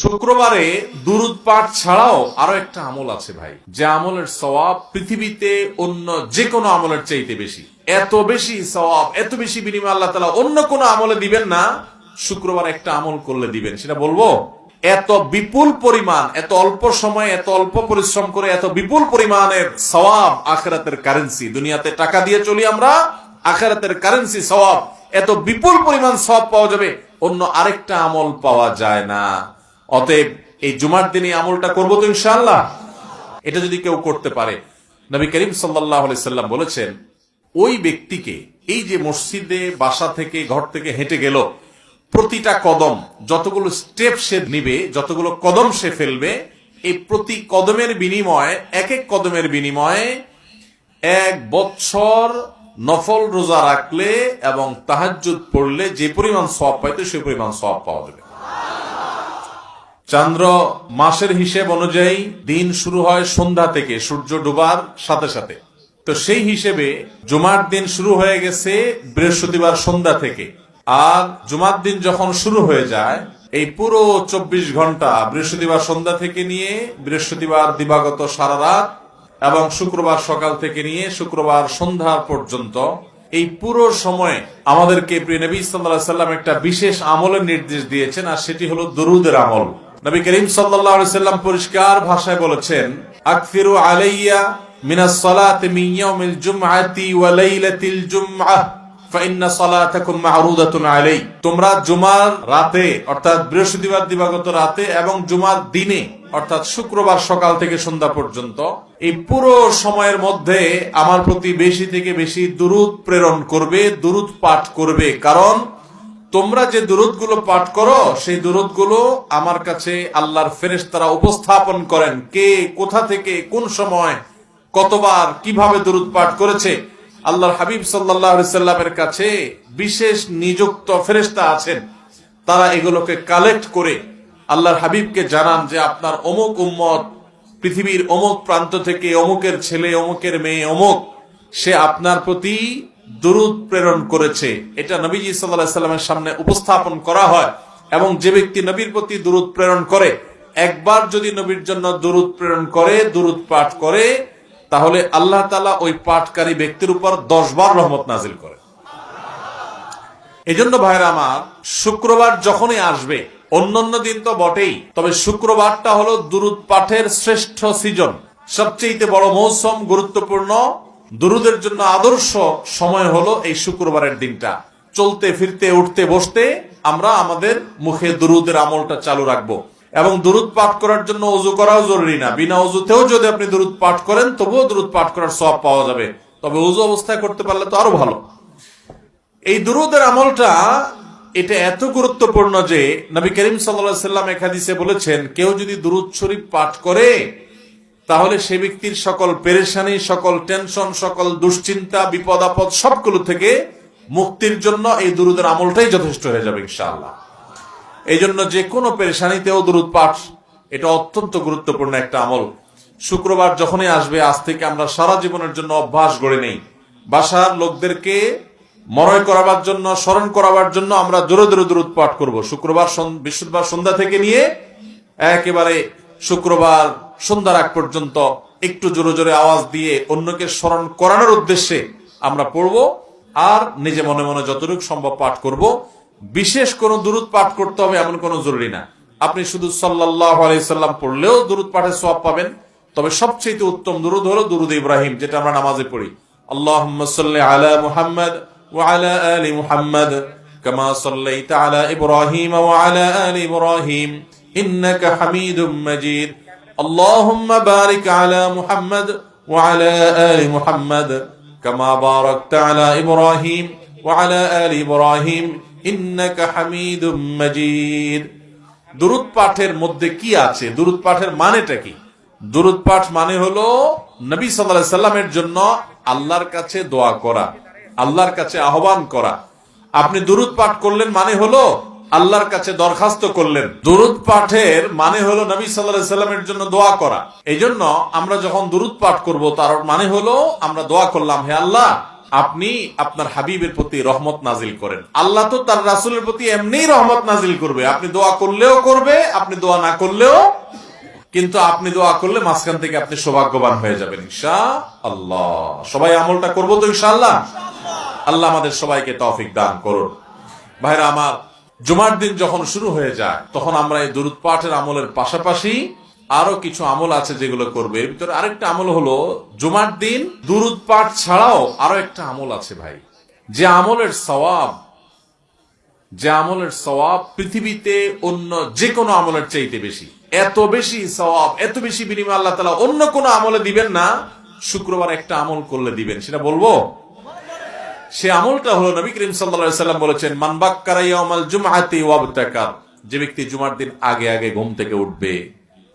শুক্রবারে দুরুদ পাঠ ছাড়াও আরও একটা আমল আছে ভাই। যে আমলের সওয়াব পৃথিবীতে অন্য যে কোনো আমলের চাইতে বেশি। এত বেশি সওয়াব, এত বেশি বিনিময় আল্লাহ তালা অন্য কোনো আমলে দিবেন না, শুক্রবার একটা আমল করলে দিবেন। সেটা বলব? এত বিপুল পরিমাণ, এত অল্প সময়ে, এত অল্প পরিশ্রম করে এত বিপুল পরিমাণের সওয়াব আখেরাতের কারেন্সি দুনিয়াতে টাকা দিয়ে চলি আমরা, আখেরাতের কারেন্সি সওয়াব, এত বিপুল পরিমাণ সওয়াব পাওয়া যাবে, অন্য আরেকটা আমল পাওয়া যায় না। অতএব এই জুমার দিনে আমলটা করব তো ইনশাআল্লাহ। এটা যদি কেউ করতে পারে। নবী করিম সাল্লাহ বলেছেন, ওই ব্যক্তিকে এই যে মসজিদে, বাসা থেকে, ঘর থেকে হেঁটে গেল, প্রতিটা কদম, যতগুলো স্টেপ সে নিবে, যতগুলো কদম সে ফেলবে, এই প্রতি কদমের বিনিময়ে এক এক কদমের বিনিময়ে এক বছর নফল রোজা রাখলে এবং তাহাজ্জুদ পড়লে যে পরিমাণ সব পাইতো, সে পরিমাণ সব পাওয়া যাবে। চন্দ্র মাসের হিসেব অনুযায়ী দিন শুরু হয় সন্ধ্যা থেকে, সূর্য ডুবার সাথে সাথে। তো সেই হিসেবে জুমার দিন শুরু হয়ে গেছে বৃহস্পতিবার সন্ধ্যা থেকে। আর জুমার দিন যখন শুরু হয়ে যায়, এই পুরো চব্বিশ ঘণ্টা বৃহস্পতিবার সন্ধ্যা থেকে নিয়ে বৃহস্পতিবার দিবাগত সারা রাত এবং শুক্রবার সকাল থেকে নিয়ে শুক্রবার সন্ধ্যা পর্যন্ত এই পুরো সময়ে আমাদেরকে প্রিয় নবী সাল্লাহ সাল্লাম একটা বিশেষ আমলের নির্দেশ দিয়েছেন, আর সেটি হলো দরুদের আমল। নবী করিম সাল্লাম পরিষ্কার ভাষায় বলেছেন, আকফিরু আলাইয়া সালাত মিন ইয়াউমিল জুমআতি ওয়া লাইলাতিল জুমআহ তোমরা জুমার রাতে, অর্থাৎ বৃহস্পতিবার দিবাগত রাতে এবং জুমার দিনে, অর্থাৎ শুক্রবার সকাল থেকে সন্ধ্যা পর্যন্ত, এই পুরো সময়ের মধ্যে আমার প্রতি বেশি থেকে বেশি দুরুদ প্রেরণ করবে, দুরুদ পাঠ করবে। কারণ তোমরা যে দুরুদগুলো পাঠ করো, সেই দুরুদগুলো আমার কাছে আল্লাহর ফেরেশতারা উপস্থাপন করেন। কে, কোথা থেকে, কোন সময়, কতবার, কীভাবে দুরুদ পাঠ করেছে? আল্লাহর হাবিব সাল্লামের কাছে বিশেষ নিযুক্ত ফেরেস্তা আছেন। তারা এগুলোকে কালেক্ট করে আল্লাহর হাবিবকে জানান যে, আপনার অমুক উম্মত, পৃথিবীর অমুক প্রান্ত থেকে অমুকের ছেলে, অমুকের মেয়ে, অমুক, সে আপনার প্রতি দুরুদ প্রেরণ করেছে। এটা নবীজি সাল্লাহ সাল্লামের সামনে উপস্থাপন করা হয় এবং যে ব্যক্তি নবীর প্রতি দুরুদ প্রেরণ করে, একবার যদি নবীর জন্য দুরুদ প্রেরণ করে, দুরুদ পাঠ করে, তাহলে আল্লাহ তালা ওই পাঠকারী ব্যক্তির উপর দশ বার রহমত নাজিল করে। এই জন্য ভাইরা আমার, শুক্রবার যখনই আসবে, অন্যান্য দিন তো বটেই, তবে শুক্রবারটা হলো দুরুদ পাঠের শ্রেষ্ঠ সিজন। সবচেয়ে বড় মৌসুম, গুরুত্বপূর্ণ দুরুদের জন্য আদর্শ সময় হলো এই শুক্রবারের দিনটা। চলতে, ফিরতে, উঠতে, বসতে আমরা আমাদের মুখে দুরুদের আমলটা চালু রাখব। এবং দুরুদ পাঠ করার জন্য অজু করাও জরুরি না। বিনা অজুতেও যদি আপনি দুরুদ পাঠ করেন, তবুও দুরুদ পাঠ করার সব পাওয়া যাবে। তবে অজু অবস্থায় করতে পারলে তো আরও ভালো। এই দুরুদের আমলটা, এটা এত গুরুত্বপূর্ণ যে নবী করিম সাল্লাম একাদিসে বলেছেন, কেউ যদি দুরুদ শরীফ পাঠ করে তাহলে সে ব্যক্তির সকল পেরেশানি, সকল টেনশন, সকল দুশ্চিন্তা, বিপদ আপদ সবগুলো থেকে মুক্তির জন্য এই দুরুদের আমলটাই যথেষ্ট হয়ে যাবে ইনশাআল্লাহ। এই জন্য যে কোনো পেরেশানিতেও দুরুদ পাঠ, এটা অত্যন্ত গুরুত্বপূর্ণ একটা আমল। শুক্রবার যখনই আসবে, আজ থেকে আমরা সারা জীবনের জন্য অভ্যাস গড়ে নেই। বাসার লোকদেরকে মরয় করাবার জন্য, স্মরণ করাবার জন্য আমরা জোরে জোরে দূরত পাঠ করব। শুক্রবার বৃহস্পতিবার সন্ধ্যা থেকে নিয়ে একেবারে শুক্রবার সন্ধ্যার আগ পর্যন্ত একটু জোরে জোরে আওয়াজ দিয়ে অন্যকে স্মরণ করানোর উদ্দেশ্যে আমরা পড়ব আর নিজে মনে মনে যতটুকু সম্ভব পাঠ করব বিশেষ কোন দূরত পাঠ করতে হবে এমন কোনো জরুরি না আপনি শুধু সাল্লাহ আলাইসাল্লাম পড়লেও দূরত পাঠের সব পাবেন তবে সবচেয়ে উত্তম দুরুদ হলো দুরুদ ইব্রাহিম যেটা আমরা নামাজে পড়ি আল্লাহ আলা মুহাম্মদ وعلى آل محمد كما صليت على إبراهيم وعلى آل إبراهيم إنك حميد مجيد اللهم بارك على محمد وعلى آل محمد كما باركت على إبراهيم وعلى آل إبراهيم إنك حميد مجيد দুরুদ পাঠের মধ্যে কি আছে দুরুদ পাঠের মানেটা কি দুরুদ পাঠ মানে হলো নবী সাল্লাল্লাহু সাল্লামের জন্য আল্লাহর কাছে দোয়া করা আল্লাহর কাছে আহ্বান করা আপনি দুরুদ পাঠ করলেন মানে হলো আল্লাহর কাছে দরখাস্ত করলেন। দুরুদ পাঠের মানে হলো নবী সাল্লাহ সাল্লামের জন্য দোয়া করা। এই জন্য আমরা যখন দুরুদ পাঠ করব, তার মানে হলো আমরা দোয়া করলাম, হে আল্লাহ, আপনি আপনার হাবিবের প্রতি রহমত নাজিল করেন। আল্লাহ তো তার রাসুলের প্রতি এমনি রহমত নাজিল করবে। আপনি দোয়া করলেও করবে, আপনি দোয়া না করলেও, কিন্তু আপনি দোয়া করলে মাঝখান থেকে আপনি সৌভাগ্যবান হয়ে যাবেন ইনশা আল্লাহ সবাই আমলটা করব তো, ইনশাআল্লাহ? আল্লাহ আমাদের সবাইকে তৌফিক দান করুন। ভাইরা আমার জুমার দিন যখন শুরু হয়ে যায়, তখন আমরা এই দুরুদ পাঠের আমলের পাশাপাশি আরও কিছু আমল আছে যেগুলো করবে। এর ভিতরে আরেকটা আমল হলো, জুমার দিন দুরুদ পাঠ ছাড়াও আরও একটা আমল আছে ভাই। যে আমলের সওয়াব, যে আমলের সওয়াব পৃথিবীতে অন্য যে কোনো আমলের চাইতে বেশি। এত বেশি সওয়াব, এত বেশি বিনিময় আল্লাহ তালা অন্য কোনো আমলে দিবেন না, শুক্রবার একটা আমল করলে দিবেন। সেটা বলব? সে আমলটা হলো নবী করিম সাল্লা সাল্লাম বলেছেন মানবাক্কারাইয়ামাল জুমাহাতি ওয়াবতাকার যে ব্যক্তি জুমার দিন আগে আগে ঘুম থেকে উঠবে,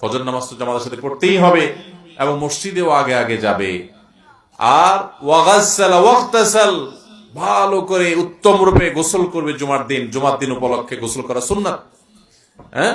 ফজর নামাজ তো জামাতের সাথে পড়তেই হবে এবং মসজিদেও আগে আগে যাবে। আর ওয়াগাসাল ভালো করে উত্তম রূপে গোসল করবে জুমার দিন। জুমার দিন উপলক্ষে গোসল করা সুন্নাত। হ্যাঁ?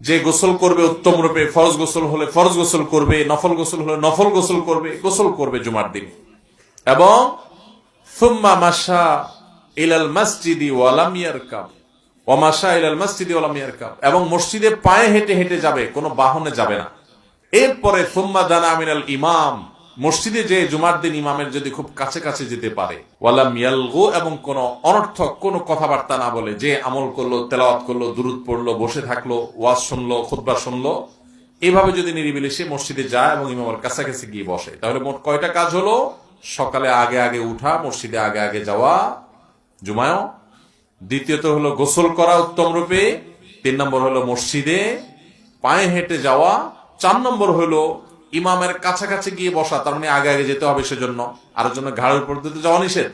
যে গোসল করবে উত্তম রূপে, ফরজ গোসল হলে ফরজ গোসল করবে, নফল গোসল হলে নফল গোসল করবে গোসল করবে জুমার দিন। এবং সুম্মা ইলাল মসজিদি ইলাল মসজিদি এবং মসজিদে পায়ে হেঁটে হেঁটে যাবে, কোনো বাহনে যাবে না। এরপরে সুম্মা দানা মিনাল ইমাম মসজিদে যে জুমার দিন ইমামের যদি খুব কাছে কাছে যেতে পারে। এবং কোন অনর্থক, কোনো কথাবার্তা না বলে, যে আমল করল, তেলাওয়াত করল, দুরুদ পড়ল, বসে থাকল, ওয়াজ শুনলো, খুতবা শুনলো, এভাবে যদি নিরিবিলি সে মসজিদে যায় এবং ইমামের কাছাকাছি গিয়ে বসে। তাহলে মোট কয়টা কাজ হলো? সকালে আগে আগে উঠা, মসজিদে আগে আগে যাওয়া, জুমায়ও। দ্বিতীয়ত হলো গোসল করা উত্তম রূপে। তিন নম্বর হলো মসজিদে পায়ে হেঁটে যাওয়া। চার নম্বর হলো ইমামের কাছাকাছি গিয়ে বসা, তার মানে আগে আগে যেতে হবে সেজন্য। আর জন্য ঘাড়ের উপর দিতে যাওয়া নিষেধ।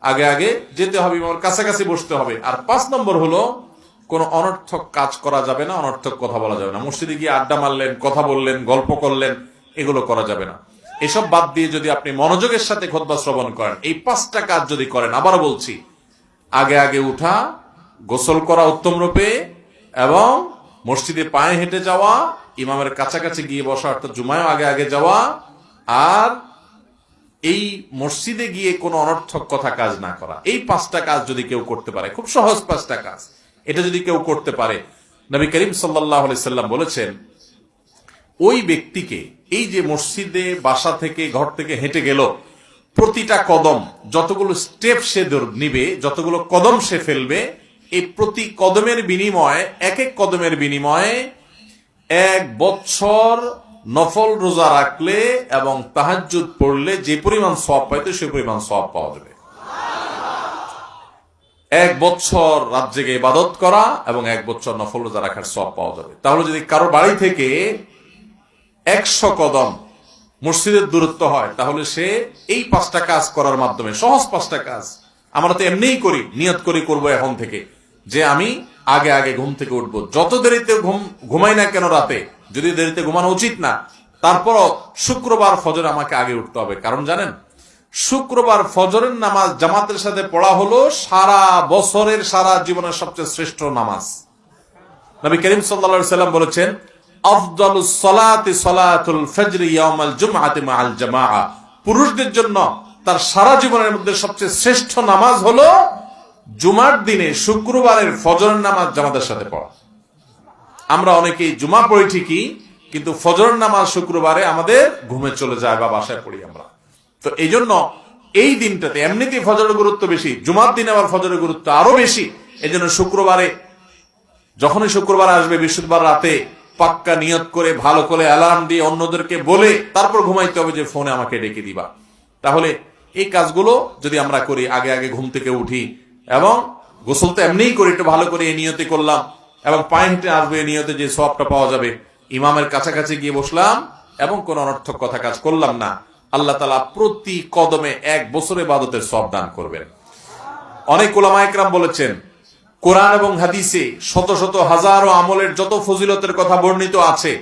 আগে আগে যেতে হবে, ইমামের কাছাকাছি বসতে হবে। আর পাঁচ নম্বর হলো কোন অনর্থক কাজ করা যাবে না, অনর্থক কথা বলা যাবে না। মসজিদে গিয়ে আড্ডা মারলেন, কথা বললেন, গল্প করলেন, এগুলো করা যাবে না। এসব বাদ দিয়ে যদি আপনি মনোযোগের সাথে খোদবা শ্রবণ করেন, এই পাঁচটা কাজ যদি করেন আবার বলছি, আগে আগে উঠা, গোসল করা উত্তম রূপে, এবং মসজিদে পায়ে হেঁটে যাওয়া, ইমামের কাছাকাছি গিয়ে বসা, অর্থাৎ জুমায় আগে আগে যাওয়া, আর এই মসজিদে গিয়ে কোনো অনর্থক কথা কাজ না করা। এই পাঁচটা কাজ যদি কেউ করতে পারে, খুব সহজ পাঁচটা কাজ। এটা যদি কেউ করতে পারে, নবী করিম সাল্লাহ সাল্লাম বলেছেন, ওই ব্যক্তিকে এই যে মসজিদে বাসা থেকে ঘর থেকে হেঁটে গেল, প্রতিটা কদম, যতগুলো স্টেপ সে নিবে, যতগুলো কদম সে ফেলবে, এই প্রতি কদমের বিনিময়ে, এক এক কদমের বিনিময়ে এক বছর নফল রোজা রাখলে এবং তাহাজ্জুদ পড়লে যে পরিমাণ সব পাইতো সে পরিমাণ সব পাওয়া যাবে। এক বছর রাত জেগে ইবাদত করা এবং এক বছর নফল রোজা রাখার সব পাওয়া যাবে। তাহলে যদি কারও বাড়ি থেকে একশো কদম মসজিদের দূরত্ব হয়, তাহলে সে এই পাঁচটা কাজ করার মাধ্যমে, সহজ পাঁচটা কাজ। আমরা তো এমনিই করি, নিয়ত করি করব এখন থেকে, যে আমি আগে আগে ঘুম থেকে উঠবো। যত দেরিতে ঘুম, ঘুমাই না কেন রাতে? যদি দেরিতে ঘুমানো উচিত না তারপর শুক্রবার ফজর আমাকে আগে উঠতে হবে। কারণ জানেন, শুক্রবার ফজরের নামাজ জামাতের সাথে পড়া হলো সারা বছরের, সারা জীবনের সবচেয়ে শ্রেষ্ঠ নামাজ। নবী করিম সাল্লা সাল্লাম বলেছেন সালাতি সালাতুল পুরুষদের জন্য তার সারা জীবনের মধ্যে সবচেয়ে শ্রেষ্ঠ নামাজ হলো জুমার দিনে শুক্রবারের ফজরের নামাজ জামাতের সাথে পড়া। আমরা অনেকেই জুমা পড়ি ঠিকই, কিন্তু ফজর নামাজ শুক্রবারে আমাদের ঘুমে চলে যায় বা বাসায় পড়ি আমরা। তো এই জন্য এই দিনটাতে এমনিতেই ফজরের গুরুত্ব বেশি, জুমার দিনে আবার ফজরের গুরুত্ব আরও বেশি। এই জন্য শুক্রবারে, যখনই শুক্রবার আসবে, বৃহস্পতিবার রাতে পাক্কা নিয়ত করে, ভালো করে অ্যালার্ম দিয়ে অন্যদেরকে বলে তারপর ঘুমাইতে হবে যে ফোনে আমাকে ডেকে দিবা। তাহলে এই কাজগুলো যদি আমরা করি, আগে আগে ঘুম থেকে উঠি এবং গোসল তো এমনিই করি, একটু ভালো করে এই নিয়তে করলাম এবং পায়ে আসবে, এই নিয়তে যে সবটা পাওয়া যাবে। ইমামের কাছাকাছি গিয়ে বসলাম এবং কোন অনর্থক কথা কাজ করলাম না। আল্লাহ তালা প্রতি কদমে এক বছরে বাদতের সব দান করবেন। অনেক ওলামায়করাম বলেছেন কোরআন এবং হাদিসে শত শত হাজারো আমলের যত ফজিলতের কথা বর্ণিত আছে,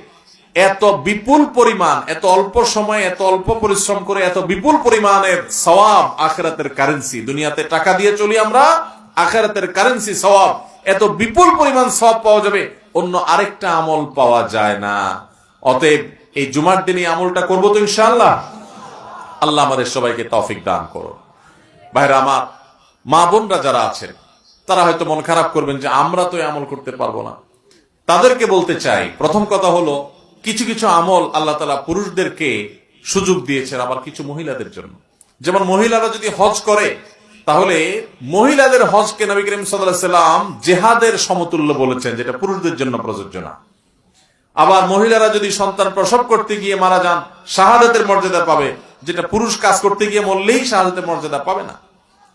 এত বিপুল পরিমাণ, এত অল্প সময়, এত অল্প পরিশ্রম করে এত বিপুল পরিমাণের সওয়াব আখেরাতের কারেন্সি দুনিয়াতে টাকা দিয়ে চলি আমরা, আখেরাতের কারেন্সি সওয়াব, এত বিপুল পরিমাণ সওয়াব পাওয়া যাবে, অন্য আরেকটা আমল পাওয়া যায় না। অতএব এই জুমার দিনে আমলটা করব তো ইনশাআল্লাহ। আল্লাহ আমাদের সবাইকে তৌফিক দান করো ভাইরা, আমার মা বোনরা যারা আছেন তারা হয়তো মন খারাপ করবেন যে আমরা তো আমল করতে পারব না। তাদেরকে বলতে চাই, প্রথম কথা হলো, কিছু কিছু আমল আল্লাহ তালা পুরুষদেরকে সুযোগ দিয়েছেন আবার কিছু মহিলাদের জন্য। যেমন মহিলারা যদি হজ করে, তাহলে মহিলাদের হজকে নবী করিম সাল্লাম জেহাদের সমতুল্য বলেছেন, যেটা পুরুষদের জন্য প্রযোজ্য না। আবার মহিলারা যদি সন্তান প্রসব করতে গিয়ে মারা যান, শাহাদাতের মর্যাদা পাবে, যেটা পুরুষ কাজ করতে গিয়ে মরলেই শাহাদাতের মর্যাদা পাবে না।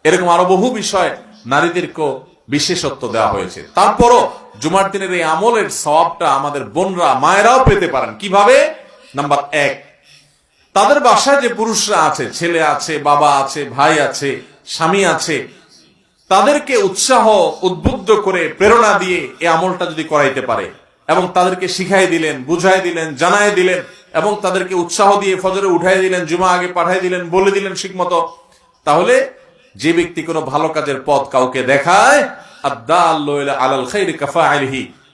এরকম আরও বহু বিষয় নারীদেরকেও বিশেষত্ব দেওয়া হয়েছে। তারপরও জুমার দিনের এই আমলের সওয়াবটা আমাদের বোনরা, মায়েরাও পেতে পারেন। কীভাবে? নাম্বার এক, তাদের বাসায় যে পুরুষরা আছে, ছেলে আছে, বাবা আছে, ভাই আছে, স্বামী আছে, তাদেরকে উৎসাহ উদ্বুদ্ধ করে প্রেরণা দিয়ে এই আমলটা যদি করাইতে পারে এবং তাদেরকে শিখাই দিলেন, বুঝাই দিলেন, জানাই দিলেন এবং তাদেরকে উৎসাহ দিয়ে ফজরে উঠাই দিলেন, জুমা আগে পাঠাই দিলেন, বলে দিলেন ঠিকমতো তাহলে যে ব্যক্তি কোনো ভালো কাজের পথ কাউকে দেখায়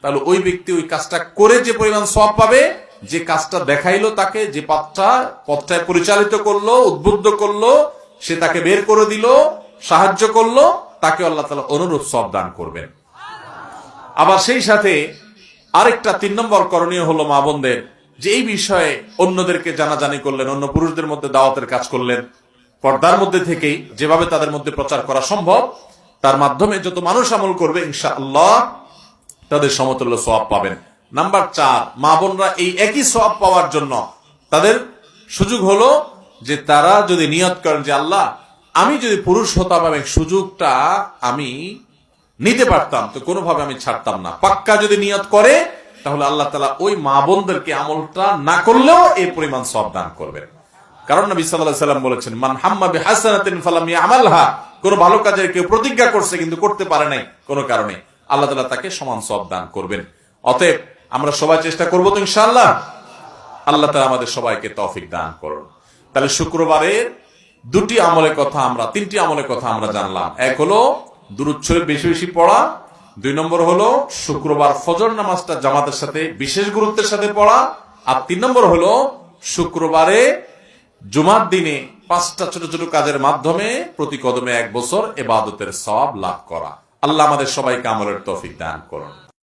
তাহলে ওই ব্যক্তি ওই কাজটা করে যে পরিমাণ সব পাবে, যে কাজটা দেখাইলো তাকে, যে পথটা, পথটায় পরিচালিত করল, উদ্বুদ্ধ করল, সে তাকে বের করে দিল, সাহায্য করল, তাকে আল্লাহ তালা অনুরূপ সব দান করবেন। আবার সেই সাথে আরেকটা তিন নম্বর করণীয় হলো মা বোনদের, যে এই বিষয়ে অন্যদেরকে জানাজানি করলেন, অন্য পুরুষদের মধ্যে দাওয়াতের কাজ করলেন। পর্দার মধ্যে থেকেই যেভাবে তাদের মধ্যে প্রচার করা সম্ভব, তার মাধ্যমে যত মানুষ আমল করবে, ইনশাআল্লাহ তাদের সমতুল্য সব পাবেন। নাম্বার চার, মা বোনরা এই একই সব পাওয়ার জন্য তাদের সুযোগ হলো যে তারা যদি নিয়ত করেন যে, আল্লাহ, আমি যদি পুরুষ হতাম এবং সুযোগটা আমি নিতে পারতাম, তো কোনোভাবে আমি ছাড়তাম না। পাক্কা যদি নিয়ত করে, তাহলে আল্লাহ তালা ওই মা বোনদেরকে আমলটা না করলেও এই পরিমাণ সব দান করবেন। কারণ নবী আলাইহি সাল্লাম বলেছেন, মান হাম্মা বিহাসানাতিন ফালাম ইয়ামালহা। কোন ভালো কাজের কেউ প্রতিজ্ঞা করছে কিন্তু করতে পারে নাই, কোনো কারণে। আল্লাহ তাআলা তাকে সমান সব দান করবেন। অতএব আমরা সবাই চেষ্টা করব তো ইনশাআল্লাহ। আল্লাহ তাআলা আমাদের সবাইকে তৌফিক দান করুন। তাহলে শুক্রবারের দুটি আমলের কথা আমরা, তিনটি আমলের কথা আমরা জানলাম। এক হলো দুরুদ শরীফ বেশি বেশি পড়া। দুই নম্বর হলো শুক্রবার ফজর নামাজটা জামাতের সাথে বিশেষ গুরুত্বের সাথে পড়া। আর তিন নম্বর হলো শুক্রবারে জুমার দিনে পাঁচটা ছোট ছোট কাজের মাধ্যমে প্রতি কদমে এক বছর এবাদতের সব লাভ করা। আল্লাহ আমাদের সবাইকে আমলের তফিক দান করুন।